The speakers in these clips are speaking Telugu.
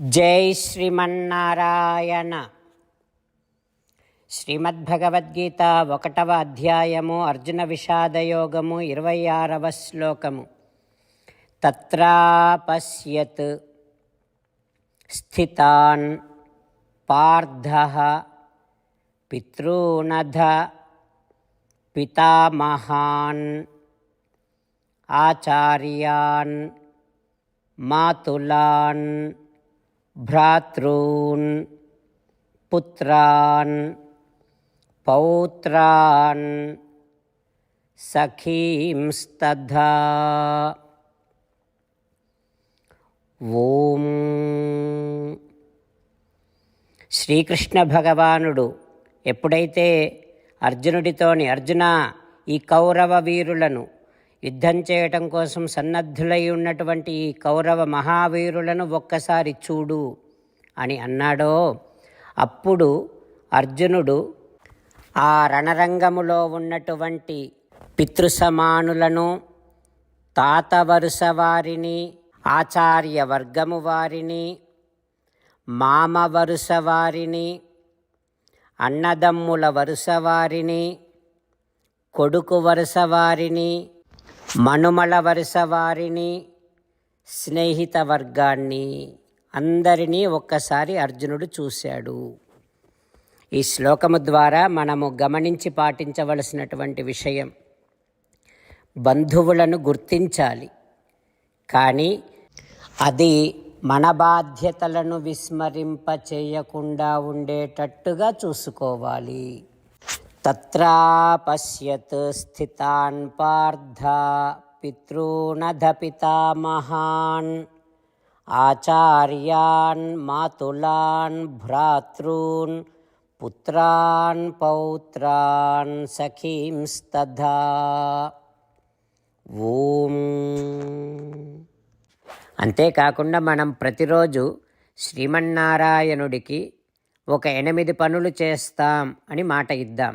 జై శ్రీమన్నారాయణ. శ్రీమద్భగవద్గీత ఒకటవ అధ్యాయము అర్జున విషాదయోగము ఇరవై ఆరవ శ్లోకము. తత్రాపశ్యత్ స్థితాన్ పార్థ పితృనధ పితామహాన్ ఆచార్యాన్ మాతులాన్ భ్రాతॄన్ పుత్రాన్ పౌత్రాన్ సఖీంస్తథా ఓం శ్రీకృష్ణ భగవానుడు ఎప్పుడైతే అర్జునుడితోని అర్జున ఈ కౌరవ వీరులను యుద్ధం చేయటం కోసం సన్నద్ధులై ఉన్నటువంటి ఈ కౌరవ మహావీరులను ఒక్కసారి చూడు అని అన్నాడో అప్పుడు అర్జునుడు ఆ రణరంగములో ఉన్నటువంటి పితృసమానులను తాత వరుస వారిని ఆచార్య వర్గము వారిని మామ వరుస వారిని అన్నదమ్ముల వరుస వారిని కొడుకు వరుస వారిని మనుమల వరుస వారిని స్నేహిత వర్గాన్ని అందరినీ ఒక్కసారి అర్జునుడు చూశాడు. ఈ శ్లోకము ద్వారా మనము గమనించి పాటించవలసినటువంటి విషయం బంధువులను గుర్తించాలి. కానీ అది మన బాధ్యతలను విస్మరింప చేయకుండా ఉండేటట్టుగా చూసుకోవాలి. తత్రాపశ్యత్ స్థితాన్ పార్థ పితॄనధ పితామహాన్ ఆచార్యాన్ మాతులాన్ భ్రాతృన్ పుత్రాన్ పౌత్రాన్ సఖీంస్తథా ఓం అంతేకాకుండా మనం ప్రతిరోజు శ్రీమన్నారాయణుడికి ఒక ఎనిమిది పనులు చేస్తాం అని మాట ఇద్దాం.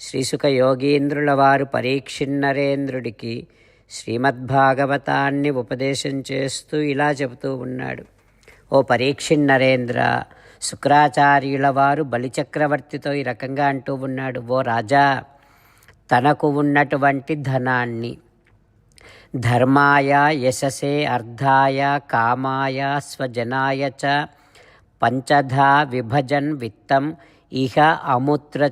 శ్రీసుఖ యోగీంద్రుల వారు పరీక్షిన్నరేంద్రుడికి శ్రీమద్భాగవతాన్ని ఉపదేశం చేస్తూ ఇలా చెబుతూ ఉన్నాడు. ఓ పరీక్షిన్నరేంద్ర శుక్రాచార్యుల వారు బలిచక్రవర్తితో ఈ రకంగా అంటూ ఉన్నాడు. ఓ రాజా తనకు ఉన్నటువంటి ధనాన్ని ధర్మాయ యశసే అర్థాయ కామాయ స్వజనాయ చ పంచధా విభజన్ విత్తం ఇహ అముత్ర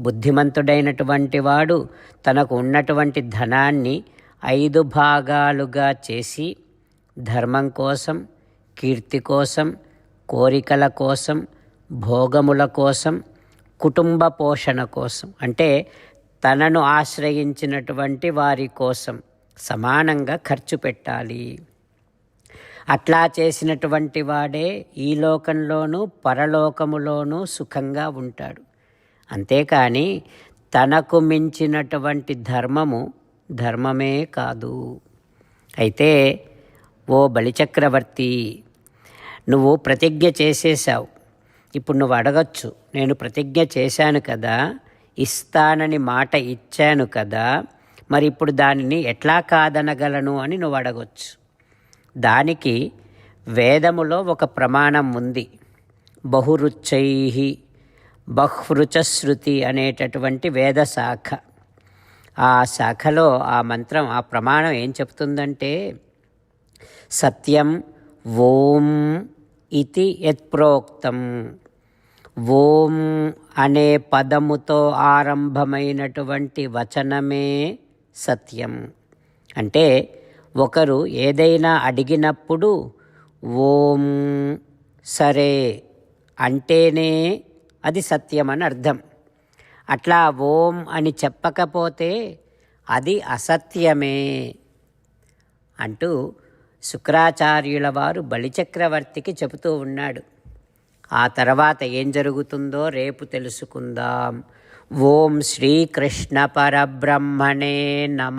బుద్ధిమంతుడైనటువంటి వాడు తనకు ఉన్నటువంటి ధనాన్ని ఐదు భాగాలుగా చేసి ధర్మం కోసం కీర్తి కోసం కోరికల కోసం భోగముల కోసం కుటుంబ పోషణ కోసం అంటే తనను ఆశ్రయించినటువంటి వారి కోసం సమానంగా ఖర్చు పెట్టాలి. అట్లా చేసినటువంటి వాడే ఈ లోకంలోనూ పరలోకములోనూ సుఖంగా ఉంటాడు. అంతేకాని తనకు మించినటువంటి ధర్మము ధర్మమే కాదు. అయితే ఓ బలిచక్రవర్తి నువ్వు ప్రతిజ్ఞ చేసేసావు ఇప్పుడు నువ్వు అడగచ్చు నేను ప్రతిజ్ఞ చేశాను కదా ఇస్తానని మాట ఇచ్చాను కదా మరి ఇప్పుడు దానిని ఎట్లా కాదనగలను అని నువ్వు అడగొచ్చు. దానికి వేదములో ఒక ప్రమాణం ఉంది. బహురుచై బహ్రుచశ్రుతి అనేటటువంటి వేద శాఖ. ఆ శాఖలో ఆ మంత్రం ఆ ప్రమాణం ఏం చెప్తుందంటే సత్యం ఓం ఇది యత్ప్రోక్తం ఓం అనే పదముతో ఆరంభమైనటువంటి వచనమే సత్యం. అంటే ఒకరు ఏదైనా అడిగినప్పుడు ఓం సరే అంటేనే అది సత్యం అని అర్థం. అట్లా ఓం అని చెప్పకపోతే అది అసత్యమే అంటూ శుక్రాచార్యుల వారు బలిచక్రవర్తికి చెబుతూ ఉన్నాడు. ఆ తర్వాత ఏం జరుగుతుందో రేపు తెలుసుకుందాం. ఓం శ్రీకృష్ణ పరబ్రహ్మణే నమ.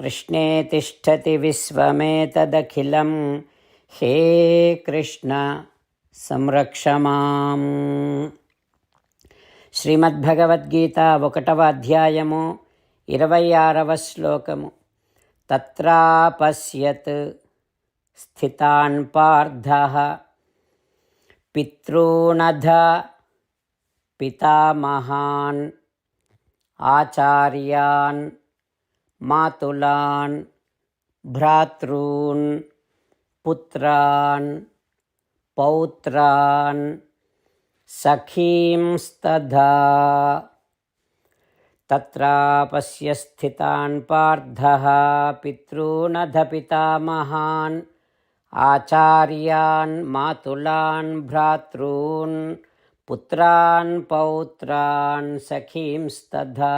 कृष्णे तिष्ठति विश्वमेतदखिलं हे कृष्ण సంరక్ష మాం శ్రీమద్భగవద్గీత ఒకటవ అధ్యాయము ఇరవై ఆరవ శ్లోకము తత్రాపశ్యత్ స్థితాన్ పార్థ పితॄణధ పితామహాన్ ఆచార్యాన్ मातुलान्, भ्रातॄन्, पुत्रान्, पौत्रान् सखींस्तधा तत्रापस्य स्थितान् पार्थः पितॄनधपितामहान् आचार्यान्, मातुलान्, भ्रातॄन्, पुत्रान्, पौत्रान् सखींस्तधा